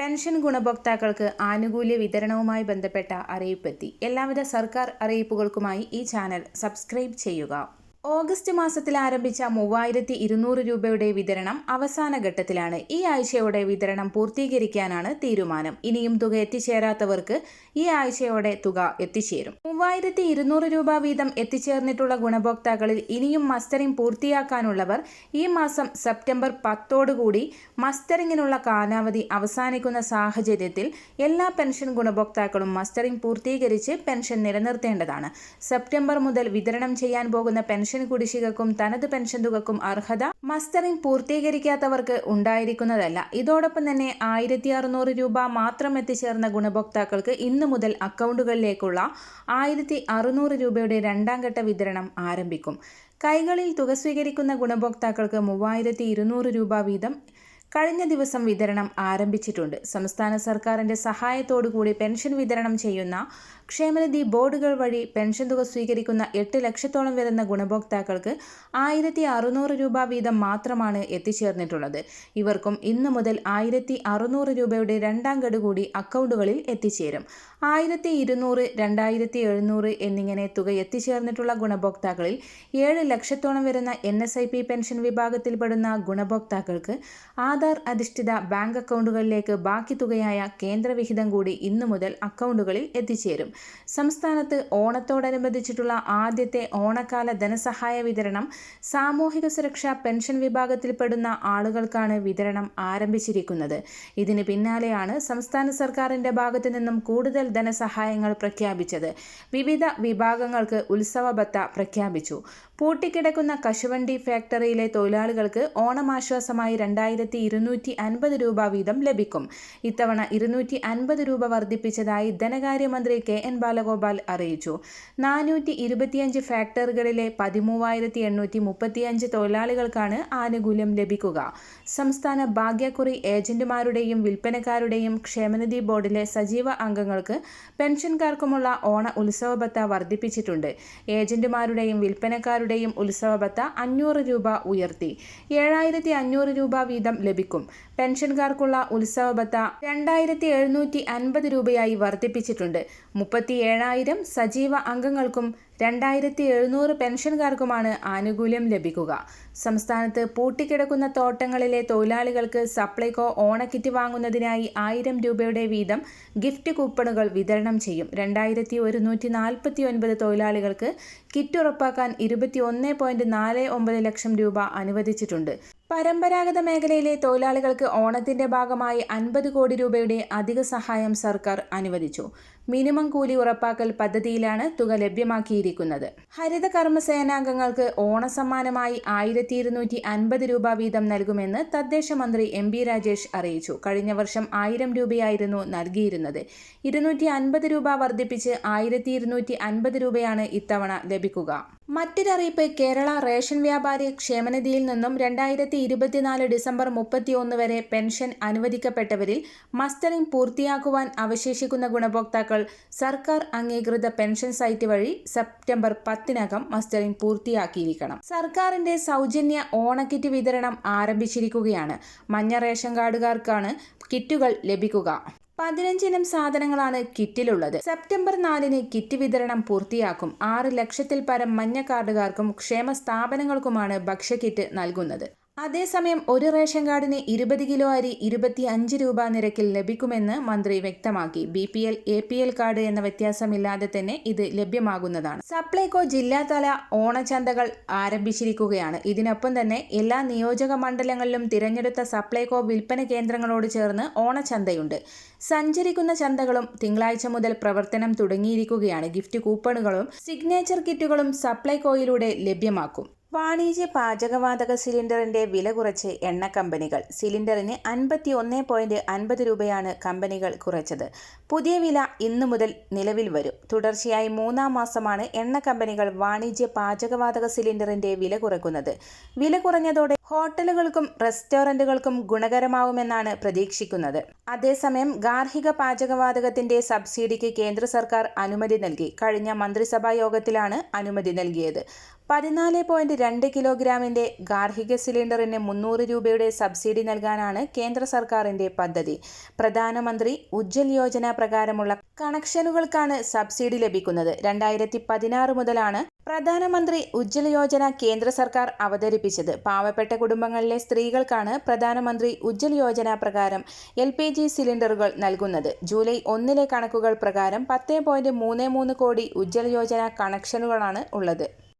Pension ഗുണഭോക്താക്കൾക്ക് ആനുകൂല്യ വിതരണവുമായി ബന്ധപ്പെട്ട അറിയിപ്പെത്തി. എല്ലാവിധ സർക്കാർ അറിയിപ്പുകൾക്കുമായി ഈ ചാനൽ സബ്സ്ക്രൈബ് ചെയ്യുക. ഓഗസ്റ്റ് മാസത്തിൽ ആരംഭിച്ച മൂവായിരത്തി ഇരുന്നൂറ് രൂപയുടെ വിതരണം അവസാന ഘട്ടത്തിലാണ്. ഈ ആഴ്ചയോടെ വിതരണം പൂർത്തീകരിക്കാനാണ് തീരുമാനം. ഇനിയും തുക എത്തിച്ചേരാത്തവർക്ക് ഈ ആഴ്ചയോടെ തുക എത്തിച്ചേരും. മൂവായിരത്തി ഇരുന്നൂറ് രൂപ വീതം എത്തിച്ചേർന്നിട്ടുള്ള ഗുണഭോക്താക്കളിൽ ഇനിയും മസ്റ്ററിംഗ് പൂർത്തിയാക്കാനുള്ളവർ ഈ മാസം സെപ്റ്റംബർ പത്തോടുകൂടി മസ്റ്ററിങ്ങിനുള്ള കാലാവധി അവസാനിക്കുന്ന സാഹചര്യത്തിൽ എല്ലാ പെൻഷൻ ഗുണഭോക്താക്കളും മസ്റ്ററിംഗ് പൂർത്തീകരിച്ച് പെൻഷൻ നിലനിർത്തേണ്ടതാണ്. സെപ്റ്റംബർ മുതൽ വിതരണം ചെയ്യാൻ പോകുന്ന പെൻഷൻ കുടിശ്ശികക്കും തനത് പെൻഷൻ തുകക്കും അർഹത മസ്റ്ററിംഗ് പൂർത്തീകരിക്കാത്തവർക്ക് ഉണ്ടായിരിക്കുന്നതല്ല. ഇതോടൊപ്പം തന്നെ ആയിരത്തി അറുന്നൂറ് രൂപ മാത്രം എത്തിച്ചേർന്ന ഗുണഭോക്താക്കൾക്ക് ഇന്നു മുതൽ അക്കൗണ്ടുകളിലേക്കുള്ള ആയിരത്തി അറുന്നൂറ് രൂപയുടെ രണ്ടാം ഘട്ട വിതരണം ആരംഭിക്കും. കൈകളിൽ തുക സ്വീകരിക്കുന്ന ഗുണഭോക്താക്കൾക്ക് മൂവായിരത്തി ഇരുന്നൂറ് രൂപ വീതം കഴിഞ്ഞ ദിവസം വിതരണം ആരംഭിച്ചിട്ടുണ്ട്. സംസ്ഥാന സർക്കാരിന്റെ സഹായത്തോടുകൂടി പെൻഷൻ വിതരണം ചെയ്യുന്ന ക്ഷേമനിധി ബോർഡുകൾ വഴി പെൻഷൻ തുക സ്വീകരിക്കുന്ന എട്ട് ലക്ഷത്തോളം വരുന്ന ഗുണഭോക്താക്കൾക്ക് ആയിരത്തി അറുന്നൂറ് രൂപ വീതം മാത്രമാണ് എത്തിച്ചേർന്നിട്ടുള്ളത്. ഇവർക്കും ഇന്ന് മുതൽ ആയിരത്തി അറുന്നൂറ് രൂപയുടെ രണ്ടാം ഗഡു കൂടി അക്കൗണ്ടുകളിൽ എത്തിച്ചേരും. ആയിരത്തി ഇരുന്നൂറ് രണ്ടായിരത്തി എഴുന്നൂറ് എന്നിങ്ങനെ തുക എത്തിച്ചേർന്നിട്ടുള്ള ഗുണഭോക്താക്കളിൽ ഏഴ് ലക്ഷത്തോളം വരുന്ന N S I P pension വിഭാഗത്തിൽപ്പെടുന്ന ഗുണഭോക്താക്കൾക്ക് ആധാർ അധിഷ്ഠിത ബാങ്ക് അക്കൗണ്ടുകളിലേക്ക് ബാക്കി തുകയായ കേന്ദ്രവിഹിതം കൂടി ഇന്നു മുതൽ അക്കൗണ്ടുകളിൽ എത്തിച്ചേരും. സംസ്ഥാനത്ത് ഓണത്തോടനുബന്ധിച്ചിട്ടുള്ള ആദ്യത്തെ ഓണക്കാല ധനസഹായ വിതരണം സാമൂഹിക സുരക്ഷാ പെൻഷൻ വിഭാഗത്തിൽപ്പെടുന്ന ആളുകൾക്കാണ് വിതരണം ആരംഭിച്ചിരിക്കുന്നത്. ഇതിന് പിന്നാലെയാണ് സംസ്ഥാന സർക്കാരിന്റെ ഭാഗത്തു നിന്നും കൂടുതൽ ധനസഹായങ്ങൾ പ്രഖ്യാപിച്ചത്. വിവിധ വിഭാഗങ്ങൾക്ക് ഉത്സവ ഭത്ത പ്രഖ്യാപിച്ചു. പൂട്ടിക്കിടക്കുന്ന കശുവണ്ടി ഫാക്ടറിയിലെ തൊഴിലാളികൾക്ക് ഓണമാശ്വാസമായി രണ്ടായിരത്തി ഇരുന്നൂറ്റി അൻപത് രൂപ വീതം ലഭിക്കും. ഇത്തവണ ഇരുന്നൂറ്റി അൻപത് രൂപ വർദ്ധിപ്പിച്ചതായി ധനകാര്യമന്ത്രി കെ എൻ ബാലഗോപാൽ അറിയിച്ചു. നാനൂറ്റി ഇരുപത്തിയഞ്ച് ഫാക്ടറികളിലെ പതിമൂവായിരത്തി എണ്ണൂറ്റി മുപ്പത്തിയഞ്ച് തൊഴിലാളികൾക്കാണ് ആനുകൂല്യം ലഭിക്കുക. സംസ്ഥാന ഭാഗ്യക്കുറി ഏജന്റുമാരുടെയും വിൽപ്പനക്കാരുടെയും ക്ഷേമനിധി ബോർഡിലെ സജീവ അംഗങ്ങൾക്ക് പെൻഷൻകാർക്കുമുള്ള ഓണ ഉത്സവ ഭത്ത വർദ്ധിപ്പിച്ചിട്ടുണ്ട്. ഏജന്റുമാരുടെയും വിൽപ്പനക്കാരുടെയും ഉത്സവ ഭത്ത അഞ്ഞൂറ് രൂപ ഉയർത്തി. ഏഴായിരത്തി അഞ്ഞൂറ് രൂപ വീതം ലഭിക്കും. പെൻഷൻകാർക്കുള്ള ഉത്സവ ഭത്ത രണ്ടായിരത്തി എഴുന്നൂറ്റി അൻപത് രൂപയായി വർദ്ധിപ്പിച്ചിട്ടുണ്ട്. മുപ്പത്തി ഏഴായിരം സജീവ അംഗങ്ങൾക്കും രണ്ടായിരത്തി എഴുന്നൂറ് പെൻഷൻകാർക്കുമാണ് ആനുകൂല്യം ലഭിക്കുക. സംസ്ഥാനത്ത് പൂട്ടിക്കിടക്കുന്ന തോട്ടങ്ങളിലെ തൊഴിലാളികൾക്ക് സപ്ലൈകോ ഓണക്കിറ്റ് വാങ്ങുന്നതിനായി ആയിരം രൂപയുടെ വീതം ഗിഫ്റ്റ് കൂപ്പണുകൾ വിതരണം ചെയ്യും. രണ്ടായിരത്തി ഒരുന്നൂറ്റി നാൽപ്പത്തി ഒൻപത് തൊഴിലാളികൾക്ക് കിറ്റ് ഉറപ്പാക്കാൻ ഇരുപത്തി ഒന്ന് പോയിന്റ് നാല് ഒമ്പത് ലക്ഷം രൂപ അനുവദിച്ചിട്ടുണ്ട്. പരമ്പരാഗത മേഖലയിലെ തൊഴിലാളികൾക്ക് ഓണത്തിന്റെ ഭാഗമായി അൻപത് കോടി രൂപയുടെ അധിക സഹായം സർക്കാർ അനുവദിച്ചു. മിനിമം കൂലി ഉറപ്പാക്കൽ പദ്ധതിയിലാണ് തുക ലഭ്യമാക്കിയിരിക്കുന്നത്. ഹരിത കർമ്മസേനാംഗങ്ങൾക്ക് ഓണസമ്മാനമായി ആയിരത്തി ഇരുന്നൂറ്റി അൻപത് രൂപ വീതം നൽകുമെന്ന് തദ്ദേശ മന്ത്രി എം ബി രാജേഷ് അറിയിച്ചു. കഴിഞ്ഞ വർഷം ആയിരം രൂപയായിരുന്നു നൽകിയിരുന്നത്. ഇരുന്നൂറ്റി അൻപത് രൂപ വർദ്ധിപ്പിച്ച് ആയിരത്തി ഇരുന്നൂറ്റി അൻപത് രൂപയാണ് ഇത്തവണ ലഭിക്കുക. മറ്റൊരറിയിപ്പ് കേരള റേഷൻ വ്യാപാരി ക്ഷേമനിധിയിൽ നിന്നും രണ്ടായിരത്തി ഇരുപത്തിനാല് ഡിസംബർ മുപ്പത്തിയൊന്ന് വരെ പെൻഷൻ അനുവദിക്കപ്പെട്ടവരിൽ മസ്റ്ററിംഗ് പൂർത്തിയാക്കുവാൻ അവശേഷിക്കുന്ന ഗുണഭോക്താക്കൾ സർക്കാർ അംഗീകൃത പെൻഷൻ സൈറ്റ് വഴി സെപ്റ്റംബർ പത്തിനകം മസ്റ്ററിംഗ് പൂർത്തിയാക്കിയിരിക്കണം. സർക്കാരിന്റെ സൗജന്യ ഓണക്കിറ്റ് വിതരണം ആരംഭിച്ചിരിക്കുകയാണ്. മഞ്ഞ റേഷൻ കാർഡുകാർക്കാണ് കിറ്റുകൾ ലഭിക്കുക. പതിനഞ്ചിനം സാധനങ്ങളാണ് കിറ്റിലുള്ളത്. സെപ്റ്റംബർ നാലിന് കിറ്റ് വിതരണം പൂർത്തിയാക്കും. ആറ് ലക്ഷത്തിൽ പരം മഞ്ഞ കാർഡുകാർക്കും ക്ഷേമ സ്ഥാപനങ്ങൾക്കുമാണ് ഭക്ഷ്യക്കിറ്റ് നൽകുന്നത്. അതേസമയം ഒരു റേഷൻ കാർഡിന് ഇരുപത് കിലോ അരി ഇരുപത്തി അഞ്ച് രൂപ നിരക്കിൽ ലഭിക്കുമെന്ന് മന്ത്രി വ്യക്തമാക്കി. B P L A P L card എന്ന വ്യത്യാസമില്ലാതെ തന്നെ ഇത് ലഭ്യമാകുന്നതാണ്. സപ്ലൈകോ ജില്ലാതല ഓണചന്തകൾ ആരംഭിച്ചിരിക്കുകയാണ്. ഇതിനൊപ്പം തന്നെ എല്ലാ നിയോജക മണ്ഡലങ്ങളിലും തിരഞ്ഞെടുത്ത സപ്ലൈകോ വിൽപ്പന കേന്ദ്രങ്ങളോട് ചേർന്ന് ഓണച്ചന്തയുണ്ട് സഞ്ചരിക്കുന്ന ചന്തകളും തിങ്കളാഴ്ച മുതൽ പ്രവർത്തനം തുടങ്ങിയിരിക്കുകയാണ്. ഗിഫ്റ്റ് കൂപ്പണുകളും സിഗ്നേച്ചർ കിറ്റുകളും സപ്ലൈകോയിലൂടെ ലഭ്യമാക്കും. വാണിജ്യ പാചകവാതക സിലിണ്ടറിന്റെ വില കുറച്ച് എണ്ണ കമ്പനികൾ. സിലിണ്ടറിന് അൻപത്തി ഒന്ന് പോയിന്റ് അൻപത് രൂപയാണ് കമ്പനികൾ കുറച്ചത്. പുതിയ വില ഇന്നു മുതൽ നിലവിൽ വരും. തുടർച്ചയായി മൂന്നാം മാസമാണ് എണ്ണ കമ്പനികൾ വാണിജ്യ പാചകവാതക സിലിണ്ടറിന്റെ വില കുറക്കുന്നത്. വില കുറഞ്ഞതോടെ ഹോട്ടലുകൾക്കും റെസ്റ്റോറന്റുകൾക്കും ഗുണകരമാവുമെന്നാണ് പ്രതീക്ഷിക്കുന്നത്. അതേസമയം ഗാർഹിക പാചകവാതകത്തിന്റെ സബ്സിഡിക്ക് കേന്ദ്ര സർക്കാർ അനുമതി നൽകി. കഴിഞ്ഞ മന്ത്രിസഭാ യോഗത്തിലാണ് അനുമതി നൽകിയത്. പതിനാല് പോയിന്റ് രണ്ട് കിലോഗ്രാമിന്റെ ഗാർഹിക സിലിണ്ടറിന് മുന്നൂറ് രൂപയുടെ സബ്സിഡി നൽകാനാണ് കേന്ദ്ര സർക്കാരിന്റെ പദ്ധതി. പ്രധാനമന്ത്രി ഉജ്ജൽ യോജന പ്രകാരമുള്ള കണക്ഷനുകൾക്കാണ് സബ്സിഡി ലഭിക്കുന്നത്. രണ്ടായിരത്തി പതിനാറ് മുതലാണ് പ്രധാനമന്ത്രി ഉജ്ജൽ യോജന കേന്ദ്ര സർക്കാർ അവതരിപ്പിച്ചത്. പാവപ്പെട്ട കുടുംബങ്ങളിലെ സ്ത്രീകൾക്കാണ് പ്രധാനമന്ത്രി ഉജ്ജൽ യോജന പ്രകാരം എൽ പി ജി സിലിണ്ടറുകൾ നൽകുന്നത്. ജൂലൈ ഒന്നിലെ കണക്കുകൾ പ്രകാരം പത്ത് കോടി ഉജ്ജൽ യോജന കണക്ഷനുകളാണ് ഉള്ളത്.